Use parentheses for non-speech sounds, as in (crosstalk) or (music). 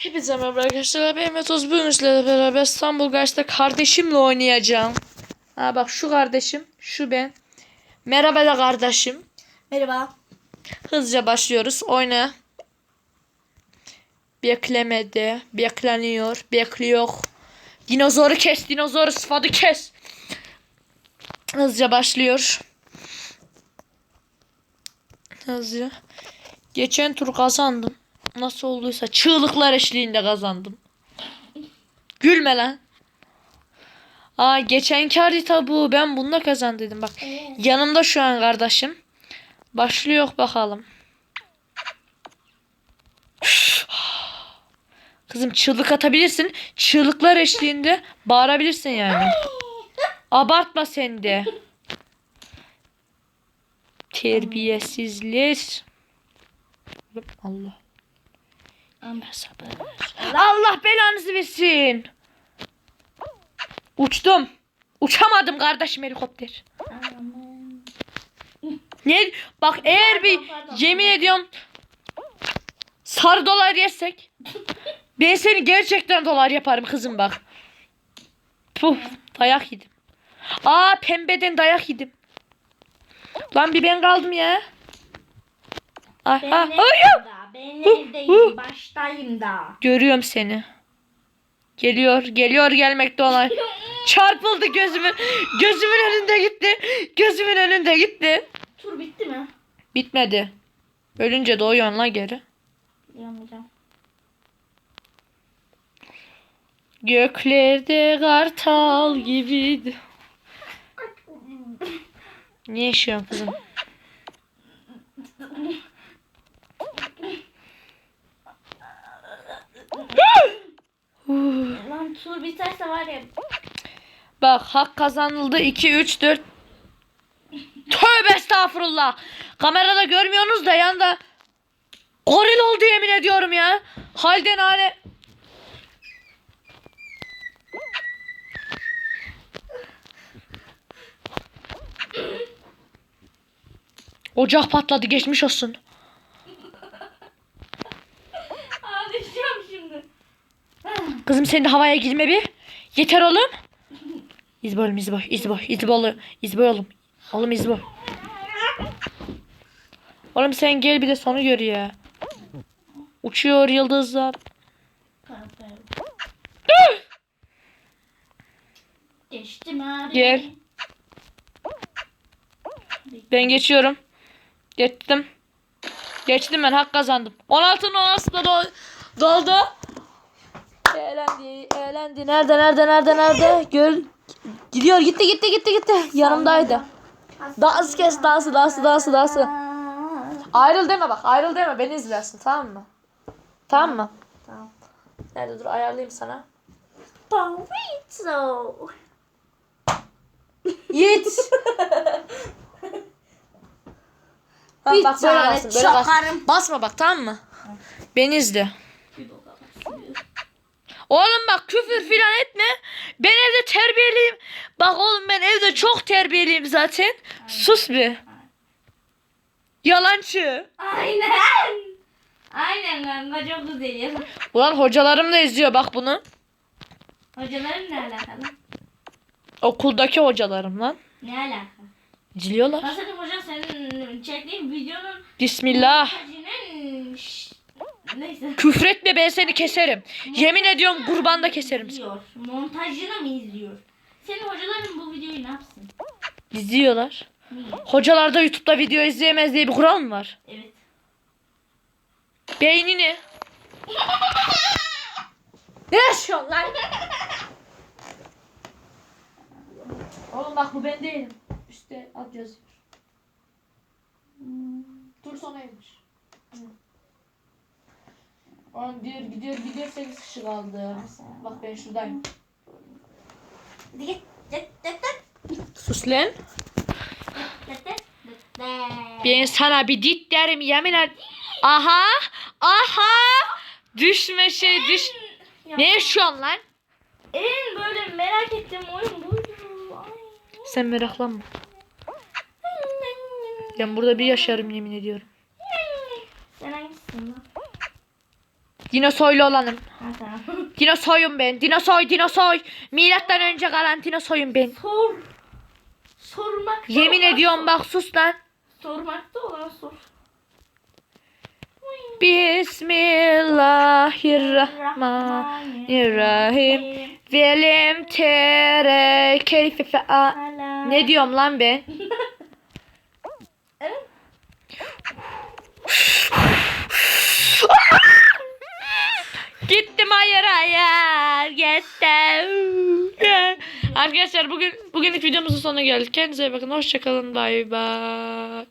Hepinize merhaba arkadaşlar. Ben Metoz bugün sizlerle beraber İstanbul Karşı'da kardeşimle oynayacağım. Ha bak şu kardeşim, şu ben. Merhaba da kardeşim. Merhaba. Hızlıca başlıyoruz. Oyna. Beklemedi. Bekleniyor. Bekliyor. Dinozoru kes. Dinozoru sıfatı kes. Hızlıca başlıyor. Hızlıca. Geçen tur kazandım. Nasıl olduysa çığlıklar eşliğinde kazandım. Gülme lan. Aa geçenki harita bu. Ben bununla kazandıydım bak. Yanımda şu an kardeşim. Başlıyor bakalım. Kızım çığlık atabilirsin. Çığlıklar eşliğinde bağırabilirsin yani. Abartma sen de. Terbiyesizler. Allah. Sabır. Allah belanızı versin. Uçtum. Uçamadım kardeşim helikopter. Ne? Bak eğer bir yemin ediyorum sarı dolar yersek ben seni gerçekten dolar yaparım kızım bak. Puh dayak yedim. Aa pembeden dayak yedim. Lan bir ben kaldım ya. Ah, ah, evdeyim hayır. da. Ben evdeyim. Baştayım da. Görüyorum seni. Geliyor, geliyor gelmekte olan. Çarpıldı gözümün. Gözümün önünde gitti. Gözümün önünde gitti. Tur bitti mi? Bitmedi. Ölünce doğuyorsun la geri. Göklerde kartal gibiydi. Niye yaşıyorsun kızım? Tur biterse var ya. Bak hak kazanıldı 2 3 4 Tövbe estağfurullah. Kamerada görmüyorsunuz da yanda goril oldu yemin ediyorum ya. Halden hale. Ocak patladı geçmiş olsun. Kızım sen de havaya girme bir. Yeter oğlum. İzbo oğlum izbo. İzbo. İzbo oğlum. İzbo oğlum. Oğlum izbo. Oğlum sen gel bir de sonu gör ya. Uçuyor yıldızlar. Geçtim abi. Gel. Ben geçiyorum. Geçtim. Geçtim ben hak kazandım. 16'nın 16'sı da dol- doldu. Eğlendi, eğlendi. Nerede, nerede, nerede, nerede? Göl. Gidiyor, gitti, gitti, gitti, gitti. Yanımdaydı. Dans kes, dansı, dansı, dansı, dansı. Ayrıl deme bak, ayrıl deme. Beni izlersin, tamam mı? Tamam mı? Tamam. Nerede dur, ayarlayayım sana. Burrito. Yiğit. (laughs) Bak, bak böyle böyle çakarım. Basma bak, tamam mı? Beni izle. Oğlum bak küfür filan etme. Ben evde terbiyeliyim. Bak oğlum ben evde çok terbiyeliyim zaten. Sus bir. Yalancı. Aynen. Aynen kanka çok güzel. Ulan hocalarım da izliyor bak bunu. Hocaların ne alakalı? Okuldaki hocalarım lan. Ne alaka? İzliyorlar. Nasıl hocam senin çektiğin videonun Bismillah. Neyse. Küfretme ben seni keserim. Yemin ediyorum kurbanda keserim. seni. İzliyor. Montajını mı izliyor? Senin hocaların bu videoyu ne yapsın? İzliyorlar. Niye? Hocalar da YouTube'da video izleyemez diye bir kural mı var? Evet. Beynini. (laughs) ne yaşıyorsun lan? (laughs) Oğlum bak bu ben değilim. Üstte ad yazıyor. Tur sonuymuş. Oğlum diyor gidiyor gidiyor 8 kişi kaldı. Bak ben şuradayım. Hadi git. Git git git. Sus lan. Ben sana bir dit derim yemin ederim. Aha. Aha. Düşme şey düş. Ya, Ne yaşıyorsun lan? En böyle merak ettiğim oyun buydu. Ay. Sen meraklanma. Ben burada bir yaşarım yemin ediyorum. Sen hangisisin lan? Dinosoylu olanım. Dinosoyum ben. Dinosoy, dinosoy. Milattan önce kalan dinosoyum ben. Sor. Sormakta Yemin ediyorum bak sus lan. Sormakta olan sor. Bismillahirrahmanirrahim. Velem tere keyfe. Ne diyorum lan ben? (laughs) Arkadaşlar bugün bugünlük videomuzun sonuna geldik. Kendinize iyi bakın. Hoşçakalın. Bay bay.